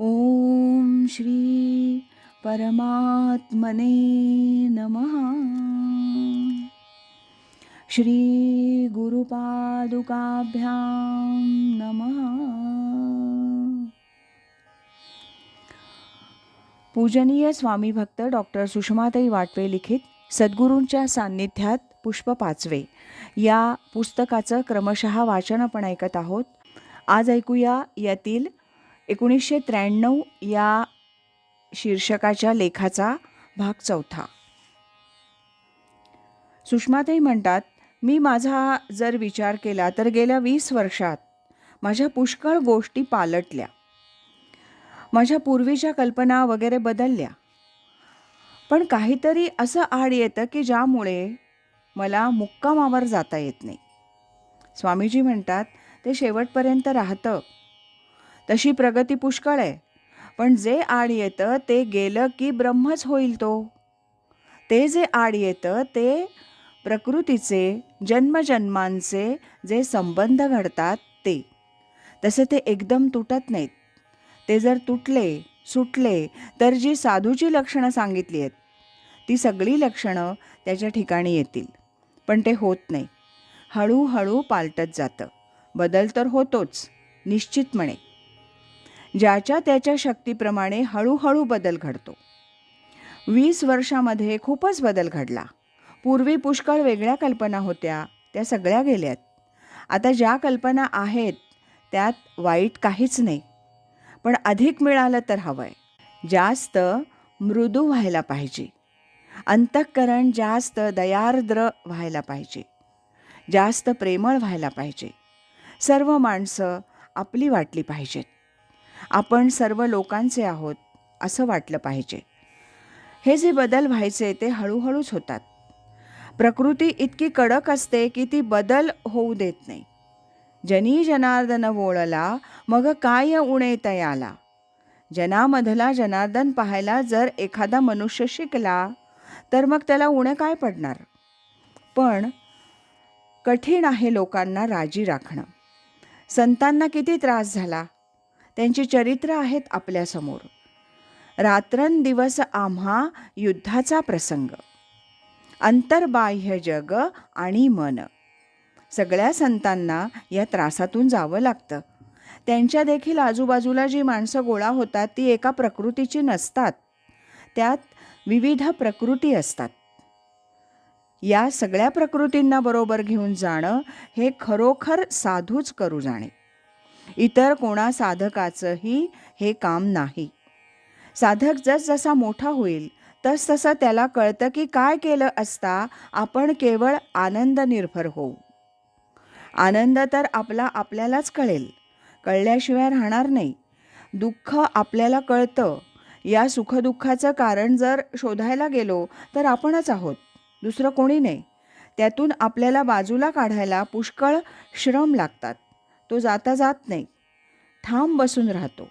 ओम श्री परमात्मने नमः। श्री गुरुपादुकाभ्यां नमः। पूजनीय स्वामी भक्त डॉक्टर सुषमाताई वाटवे लिखित सद्गुरूंच्या सान्निध्यात पुष्प पाचवे या पुस्तकाचं क्रमशः वाचन आपण ऐकत आहोत. आज ऐकूया यातील एकोणीसशे त्र्याण्णव या शीर्षकाच्या लेखाचा भाग चौथा. सुषमाताई म्हणतात मी माझा जर विचार केला तर गेल्या वीस वर्षात माझ्या पुष्कळ गोष्टी पालटल्या. माझ्या पूर्वीच्या कल्पना वगैरे बदलल्या. पण काहीतरी असं आड येतं की ज्यामुळे मला मुक्कामावर जाता येत नाही. स्वामीजी म्हणतात ते शेवटपर्यंत राहतं. तशी प्रगती पुष्कळ आहे. पण जे आड येतं ते गेलं की ब्रह्मच होईल तो. ते जे आड येतं ते प्रकृतीचे जन्मजन्मांचे जे संबंध घडतात ते. तसे ते एकदम तुटत नाहीत. ते जर तुटले सुटले तर जी साधूची लक्षणं सांगितली आहेत ती सगळी लक्षणं त्याच्या ठिकाणी येतील. पण ते होत नाही. हळूहळू पालटत जातं. बदल तर होतोच निश्चितपणे ज्याच्या त्याच्या शक्तीप्रमाणे हळूहळू बदल घडतो. वीस वर्षामध्ये खूपच बदल घडला. पूर्वी पुष्कळ वेगळ्या कल्पना होत्या त्या सगळ्या गेल्यात. आता ज्या कल्पना आहेत त्यात वाईट काहीच नाही. पण अधिक मिळालं तर हवं आहे जास्त मृदू व्हायला पाहिजे. अंतःकरण जास्त दयार्द्र व्हायला पाहिजे. जास्त प्रेमळ व्हायला पाहिजे. सर्व माणसं आपली वाटली पाहिजेत. आपण सर्व लोकांचे आहोत असं वाटलं पाहिजे. हे जे बदल व्हायचे ते हळूहळूच होतात. प्रकृती इतकी कडक असते की ती बदल होऊ देत नाही. जनी जनार्दन वोळला मग काय उणे तयाला? जनामधला जनार्दन पाहायला जर एखादा मनुष्य शिकला तर मग त्याला उणे काय पडणार? पण कठीण आहे लोकांना राजी राखणं. संतांना किती त्रास झाला? त्यांची चरित्र आहेत आपल्यासमोर रात्रंदिवस आम्हा युद्धाचा प्रसंग. अंतर्बाह्य जग आणि मन. सगळ्या संतांना या त्रासातून जावं लागतं. त्यांच्या देखील आजूबाजूला जी माणसं गोळा होतात ती एका प्रकृतीची नसतात. त्यात विविध प्रकृती असतात. या सगळ्या प्रकृतींना बरोबर घेऊन जाणं हे खरोखर साधूच करू जाणे. इतर कोणा साधकाचंही हे काम नाही. साधक जसजसा मोठा होईल तसतसं त्याला कळतं की काय केलं असता आपण केवळ आनंद निर्भर होऊ. आनंद तर आपला आपल्यालाच कळेल कळल्याशिवाय राहणार नाही. दुःख आपल्याला कळतं या सुखदुःखाचं कारण जर शोधायला गेलो तर आपणच आहोत दुसरं कोणी नाही. त्यातून आपल्याला बाजूला काढायला पुष्कळ श्रम लागतात. तो जाता जात नाही. ठाम बसून राहतो.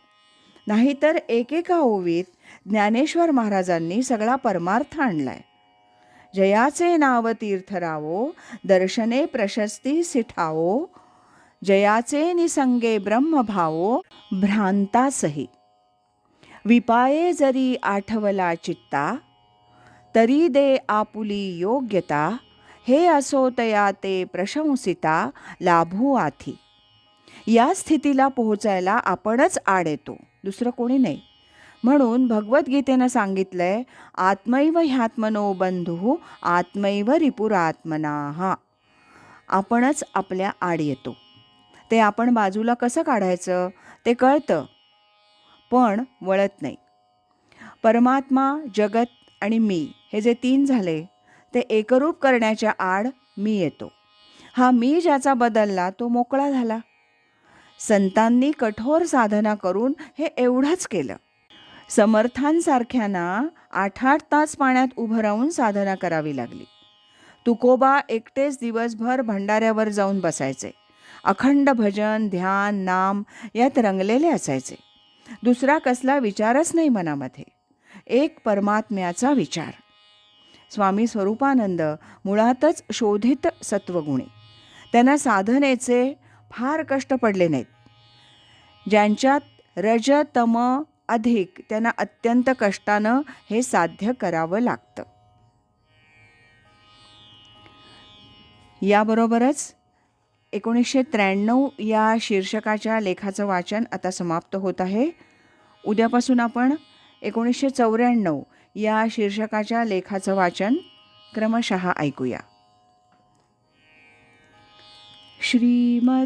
नाहीतर एकेका ओवीत ज्ञानेश्वर महाराजांनी सगळा परमार्थ आणलाय. जयाचे नाव तीर्थरावो दर्शने प्रशस्ती सिठावो जयाचे निसंगे ब्रह्मभावो भ्रांतासही. विपाये जरी आठवला चित्ता तरी दे आपुली योग्यता हे असो तया ते प्रशंसिता लाभू आथी या स्थितीला पोहोचायला आपणच आड येतो. दुसरं कोणी नाही. म्हणून भगवद्गीतेनं सांगितलंय आत्मैव ह्यात्मनो बंधू आत्मैव रिपुरात्मना. हा आपणच आपल्या आड येतो. ते आपण बाजूला कसं काढायचं? ते कळतं. पण वळत नाही. परमात्मा जगत आणि मी हे जे तीन झाले ते एकरूप करण्याच्या आड मी येतो. हा मी ज्याचा बदलला तो मोकळा झाला. संतांनी कठोर साधना करून हे एवढंच केलं. समर्थांसारख्यांना आठ आठ तास पाण्यात उभं राहून साधना करावी लागली. तुकोबा एकटेच दिवसभर भंडाऱ्यावर जाऊन बसायचे. अखंड भजन ध्यान नाम यात रंगलेले असायचे. दुसरा कसला विचारच नाही मनामध्ये. एक परमात्म्याचा विचार. स्वामी स्वरूपानंद मुळातच शोधित सत्वगुणी. त्यांना साधनेचे फार कष्ट पडले नाहीत. ज्यांच्यात रजतम अधिक त्यांना अत्यंत कष्टानं हे साध्य करावं लागतं. याबरोबरच एकोणीसशे त्र्याण्णव या शीर्षकाच्या लेखाचं वाचन आता समाप्त होत आहे. उद्यापासून आपण एकोणीसशे चौऱ्याण्णव या शीर्षकाच्या लेखाचं वाचन क्रमशः ऐकूया. श्रीमत